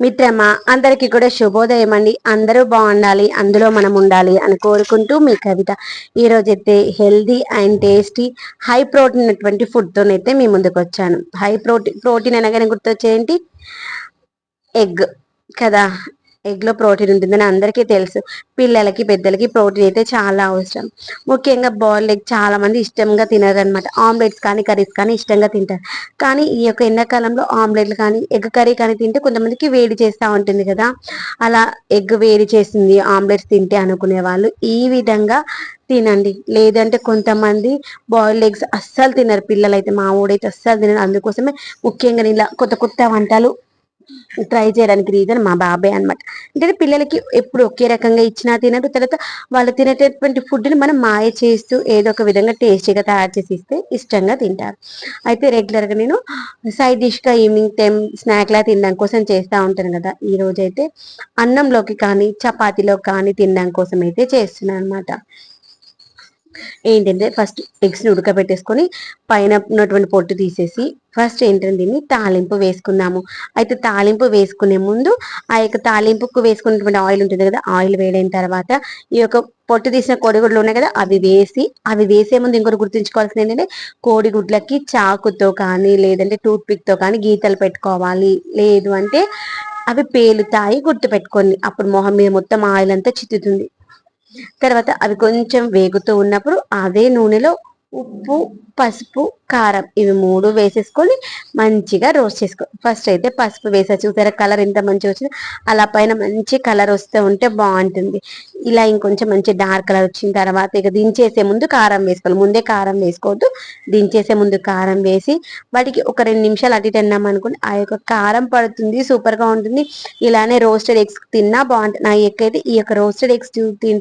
మిత్రమా అందరికీ కూడా శుభోదయం అండి. అందరూ బాగుండాలి అందులో మనం ఉండాలి అని కోరుకుంటూ మీ కవిత ఈరోజు healthy and tasty high protein అటువంటి ఫుడ్తోనైతే మీ ముందుకు వచ్చాను హై ప్రోటీన్ ప్రోటీన్ అనగానే గుర్తొచ్చేయండి ఎగ్ కదా? ఎగ్లో ప్రోటీన్ ఉంటుందని అందరికీ తెలుసు. పిల్లలకి పెద్దలకి ప్రోటీన్ అయితే చాలా అవసరం. ముఖ్యంగా బాయిల్డ్ ఎగ్ చాలా మంది ఇష్టంగా తినరు అనమాట ఆమ్లెట్స్ కానీ కర్రీస్ కానీ ఇష్టంగా తింటారు. కానీ ఈ యొక్క ఎండాకాలంలో ఆమ్లెట్లు కానీ ఎగ్ కర్రీ కానీ తింటే కొంతమందికి వేడి చేస్తూ ఉంటుంది కదా. అలా ఎగ్ వేడి చేసింది ఆమ్లెట్స్ తింటే అనుకునే వాళ్ళు ఈ విధంగా తినండి. లేదంటే కొంతమంది బాయిల్డ్ ఎగ్స్ అస్సలు తినరు. పిల్లలైతే మా ఊడైతే అస్సలు తినరు. అందుకోసమే ముఖ్యంగా ఇలా కొత్త కొత్త వంటలు ట్రై చేయడానికి రీజన్ మా బాబాయ్ అనమాట అంటే పిల్లలకి ఎప్పుడు ఒకే రకంగా ఇచ్చినా తినరు. తర్వాత వాళ్ళు తినేటటువంటి ఫుడ్ని మనం మాయ చేస్తూ ఏదో ఒక విధంగా టేస్టీగా తయారు చేసి ఇస్తే ఇష్టంగా తింటారు. అయితే రెగ్యులర్గా నేను సైడ్ డిష్గా ఈవినింగ్ టైం స్నాక్లా తినడం కోసం చేస్తూ ఉంటాను కదా. ఈ రోజైతే అన్నంలోకి కానీ చపాతీలో కానీ తినడం కోసం అయితే చేస్తున్నాను అనమాట ఏంటంటే ఫస్ట్ ఎగ్స్ని ఉడకబెట్టేసుకొని పైన ఉన్నటువంటి పొట్టు తీసేసి ఫస్ట్ ఏంటంటే దీన్ని తాలింపు వేసుకుందాము. అయితే తాలింపు వేసుకునే ముందు ఆ యొక్క తాలింపుకు వేసుకున్నటువంటి ఆయిల్ ఉంటుంది కదా ఆయిల్ వేడైన తర్వాత ఈ యొక్క పొట్టు తీసిన కోడిగుడ్లు ఉన్నాయి కదా అవి వేసి అవి వేసే ముందు ఇంకొకటి గుర్తుంచుకోవాల్సింది ఏంటంటే కోడిగుడ్లకి చాకుతో కానీ లేదంటే టూత్ పిక్తో కానీ గీతలు పెట్టుకోవాలి. లేదు అంటే అవి పేలుతాయి గుర్తు పెట్టుకోండి అప్పుడు మొహం మీద మొత్తం ఆయిల్ అంతా చిత్తుతుంది. తర్వాత అవి కొంచెం వేగుతూ ఉన్నప్పుడు అదే నూనెలో ఉప్పు పసుపు కారం ఇవి మూడు వేసేసుకొని మంచిగా రోస్ట్ చేసుకో. ఫస్ట్ అయితే పసుపు వేసా చూసారా కలర్ ఎంత మంచిగా వచ్చింది. అలా పైన మంచి కలర్ వస్తే ఉంటే బాగుంటుంది. ఇలా ఇంకొంచెం మంచి డార్క్ కలర్ వచ్చిన తర్వాత ఇక దించేసే ముందు కారం వేసుకోవాలి. ముందే కారం వేసుకోవద్దు. దించేసే ముందు కారం వేసి వాటికి ఒక రెండు నిమిషాలు అటు ఇటు అన్నాం అనుకోండి ఆ యొక్క కారం పడుతుంది సూపర్గా ఉంటుంది. ఇలానే రోస్టెడ్ ఎగ్స్ తిన్నా బాగుంటుంది నా ఎక్కైతే ఈ యొక్క రోస్టెడ్ ఎగ్స్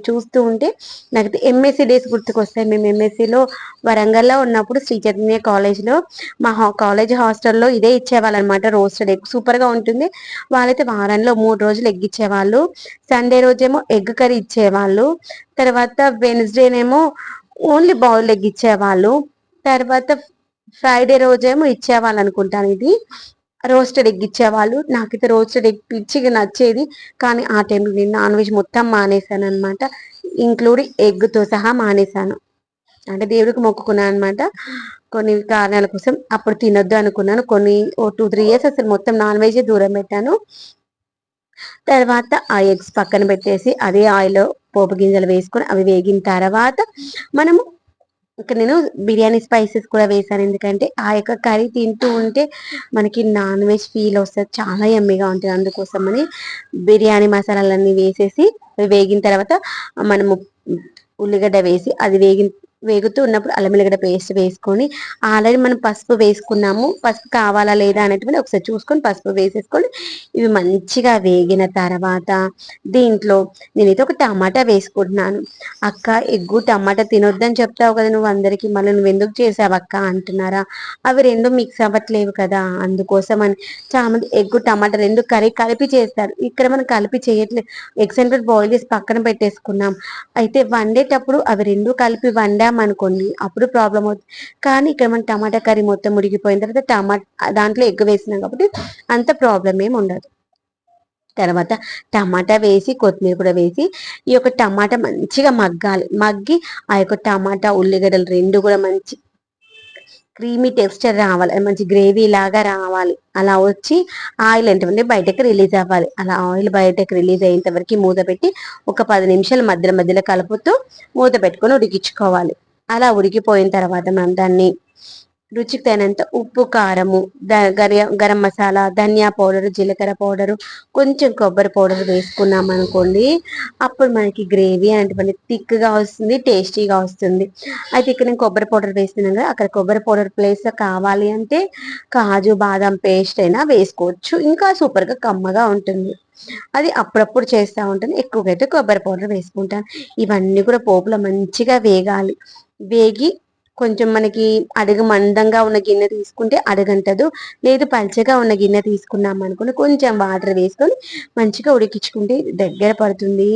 చూస్తూ ఉంటే నాకు ఎంఎస్సీ డేస్ గుర్తుకొస్తాయి. మేము ఎంఎస్సీలో వరంగల్లో ఉన్నప్పుడు శ్రీ చైతన్య కాలేజ్లో మా కాలేజ్ హాస్టల్లో ఇదే ఇచ్చేవాళ్ళు అనమాట రోస్టెడ్ ఎగ్ సూపర్గా ఉంటుంది. వాళ్ళైతే వారంలో మూడు రోజులు ఎగ్ ఇచ్చేవాళ్ళు. సండే రోజేమో ఎగ్ కర్రీ ఇచ్చేవాళ్ళు. తర్వాత వెన్స్డేనేమో ఓన్లీ బాయిల్డ్ ఎగ్ ఇచ్చేవాళ్ళు. తర్వాత ఫ్రైడే రోజేమో ఇచ్చేవాళ్ళు అనుకుంటాను ఇది. రోస్టెడ్ ఎగ్ ఇచ్చేవాళ్ళు. నాకైతే రోస్టెడ్ ఎగ్ పిచ్చిగా నచ్చేది. కానీ ఆ టైంలో నేను నాన్ వెజ్ మొత్తం మానేశాను అనమాట ఇంక్లూడింగ్ ఎగ్తో సహా మానేశాను. అంటే దేవుడికి మొక్కుకున్నాను అనమాట కొన్ని కారణాల కోసం అప్పుడు తినొద్దు అనుకున్నాను. కొన్ని ఓ టూ త్రీ ఇయర్స్ అసలు మొత్తం నాన్ వెజ్ దూరం పెట్టాను. తర్వాత ఆ ఎగ్స్ పక్కన పెట్టేసి అదే ఆయిల్ పోపు గింజలు వేసుకొని అవి వేగిన తర్వాత మనము ఇక్కడ నేను బిర్యానీ స్పైసెస్ కూడా వేసాను ఎందుకంటే ఆ యొక్క కర్రీ తింటూ ఉంటే మనకి నాన్ వెజ్ ఫీల్ వస్తుంది. చాలా ఎమ్మిగా ఉంటుంది. అందుకోసం అని బిర్యానీ మసాలాలన్నీ వేసేసి వేగిన తర్వాత మనము ఉల్లిగడ్డ వేసి అది వేగిన వేగుతూ ఉన్నప్పుడు అల్లం వెల్లిగడ్డ పేస్ట్ వేసుకొని ఆల్రెడీ మనం పసుపు వేసుకున్నాము. పసుపు కావాలా లేదా అనేటువంటి ఒకసారి చూసుకొని పసుపు వేసేసుకొని ఇవి మంచిగా వేగిన తర్వాత దీంట్లో నేనైతే ఒక టమాటా వేసుకుంటున్నాను. అక్క ఎగ్గు టమాటా తినొద్దని చెప్తావు కదా నువ్వు అందరికి. మళ్ళీ నువ్వు ఎందుకు చేసావు అక్క అంటున్నారా? అవి రెండు మిక్స్ అవ్వట్లేవు కదా. అందుకోసం అని చామంతి ఎగ్గు టమాటా రెండు కర్రీ కలిపి చేస్తారు. ఇక్కడ మనం కలిపి చేయట్లేదు ఎగ్స్ అండ్ బాయిల్ చేసి పక్కన పెట్టేసుకున్నాం. అయితే వండేటప్పుడు అవి రెండు కలిపి వండాం అనుకోండి అప్పుడు ప్రాబ్లం అవుతుంది కానీ ఇక్కడ మనం టమాటా కర్రీ మొత్తం ఉడికిపోయిన తర్వాత టమాటా దాంట్లో ఎగ్ వేసినాం కాబట్టి అంత ప్రాబ్లం ఏమి ఉండదు. తర్వాత టమాటా వేసి కొత్తిమీర కూడా వేసి ఈ యొక్క టమాటా మంచిగా మగ్గాలి. మగ్గి ఆ యొక్క టమాటా ఉల్లిగడ్డలు రెండు కూడా మంచి క్రీమీ టెక్స్చర్ రావాలి. మంచి గ్రేవీ లాగా రావాలి. అలా వచ్చి ఆయిల్ ఏంటంటే బయటకు రిలీజ్ అవ్వాలి. అలా ఆయిల్ బయటకు రిలీజ్ అయ్యేంత వరకు మూత పెట్టి ఒక పది నిమిషాలు మధ్యలో మధ్యలో కలుపుతూ మూత పెట్టుకొని ఉడికించుకోవాలి. అలా ఉడికిపోయిన తర్వాత మనం దాన్ని రుచికి తగినంత ఉప్పు కారము గరం మసాలా ధనియా పౌడరు జీలకర్ర పౌడరు కొంచెం కొబ్బరి పౌడర్ వేసుకున్నాం అనుకోండి అప్పుడు మనకి గ్రేవీ అనేటువంటి థిక్గా వస్తుంది టేస్టీగా వస్తుంది. అయితే ఇక్కడ నేను కొబ్బరి పౌడర్ వేస్తున్నాను కదా అక్కడ కొబ్బరి పౌడర్ ప్లేస్ కావాలి అంటే కాజు బాదం పేస్ట్ అయినా వేసుకోవచ్చు. ఇంకా సూపర్గా కమ్మగా ఉంటుంది. అది అప్పుడప్పుడు చేస్తూ ఉంటాను. ఎక్కువగా అయితే కొబ్బరి పౌడర్ వేసుకుంటాను. ఇవన్నీ కూడా పోపులో మంచిగా వేగాలి. వేగి కొంచెం మనకి అడుగు మందంగా ఉన్న గిన్నె తీసుకుంటే అడగంటదు లేదు పల్చగా ఉన్న గిన్నె తీసుకున్నాం అనుకుని కొంచెం వాటర్ వేసుకొని మంచిగా ఉడికించుకుంటే దగ్గర పడుతుంది.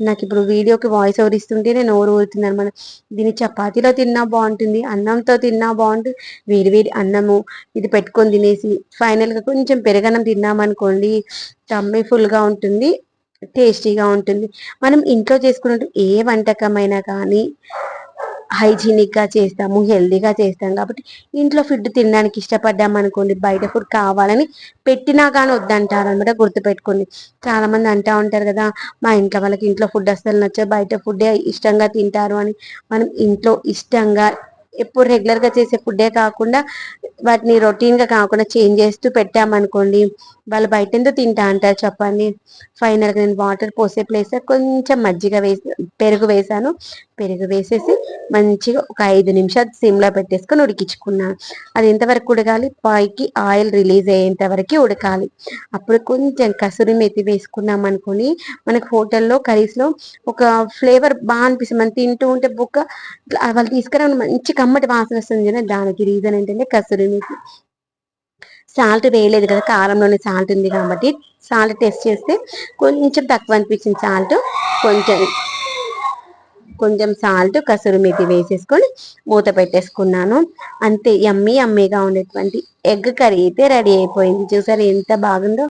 నాకు ఇప్పుడు వీడియోకి వాయిస్ ఓవర్ ఇస్తుంటే నేను నోరు ఊరుతుంది అనమాట దీన్ని చపాతీలో తిన్నా బాగుంటుంది అన్నంతో తిన్నా బాగుంటుంది వేడి వేడి అన్నము ఇది పెట్టుకొని తినేసి ఫైనల్గా కొంచెం పెరగన్నం తిన్నామనుకోండి టమ్మీ ఫుల్గా ఉంటుంది టేస్టీగా ఉంటుంది. మనం ఇంట్లో చేసుకున్నట్టు ఏ వంటకమైనా కానీ హైజీనిక్గా చేస్తాము హెల్దీగా చేస్తాం. కాబట్టి ఇంట్లో ఫుడ్ తినడానికి ఇష్టపడ్డాం అనుకోండి బయట ఫుడ్ కావాలని పెట్టినా కానీ వద్దంటారు అనమాట గుర్తుపెట్టుకోండి. చాలా మంది అంటూ ఉంటారు కదా మా ఇంట్లో వాళ్ళకి ఇంట్లో ఫుడ్ అస్సలు నచ్చ బయట ఫుడ్డే ఇష్టంగా తింటారు అని. మనం ఇంట్లో ఇష్టంగా ఎప్పుడు రెగ్యులర్గా చేసే ఫుడ్డే కాకుండా వాటిని రొటీన్గా కాకుండా చేంజ్ చేస్తూ పెట్టామనుకోండి వాళ్ళు బయట ఎందుకు తింటా అంటారు చెప్పండి. ఫైనల్గా నేను వాటర్ పోసే ప్లేస్ కొంచెం మజ్జిగ వేసి పెరుగు వేసాను. పెరుగు వేసేసి మంచిగా ఒక ఐదు నిమిషాలు సిమ్లో పెట్టేసుకొని ఉడికించుకున్నాను అది ఎంతవరకు ఉడకాలి? పైకి ఆయిల్ రిలీజ్ అయ్యేంత వరకు ఉడకాలి. అప్పుడు కొంచెం కసూరి మెతి వేసుకున్నాం అనుకుని మనకు హోటల్లో కర్రీస్లో ఒక ఫ్లేవర్ బాగా అనిపిస్తుంది. మనం తింటూ ఉంటే బుక్క వాళ్ళు తీసుకురావడం మంచి కమ్మటి వాసన వస్తుంది దానికి రీజన్ ఏంటంటే కసూరి మెతి. సాల్ట్ వేయలేదు కదా కారంలోనే సాల్ట్ ఉంది కాబట్టి సాల్ట్ టెస్ట్ చేస్తే కొంచెం తక్కువ అనిపించింది సాల్ట్. కొంచెం కొంచెం సాల్ట్ కసూరి మెతి వేసేసుకొని మూత పెట్టేసుకున్నాను. అంతే యమ్మీ అమ్మీగా ఉండేటువంటి ఎగ్ కర్రీ అయితే రెడీ అయిపోయింది. చూసారు ఎంత బాగుందో?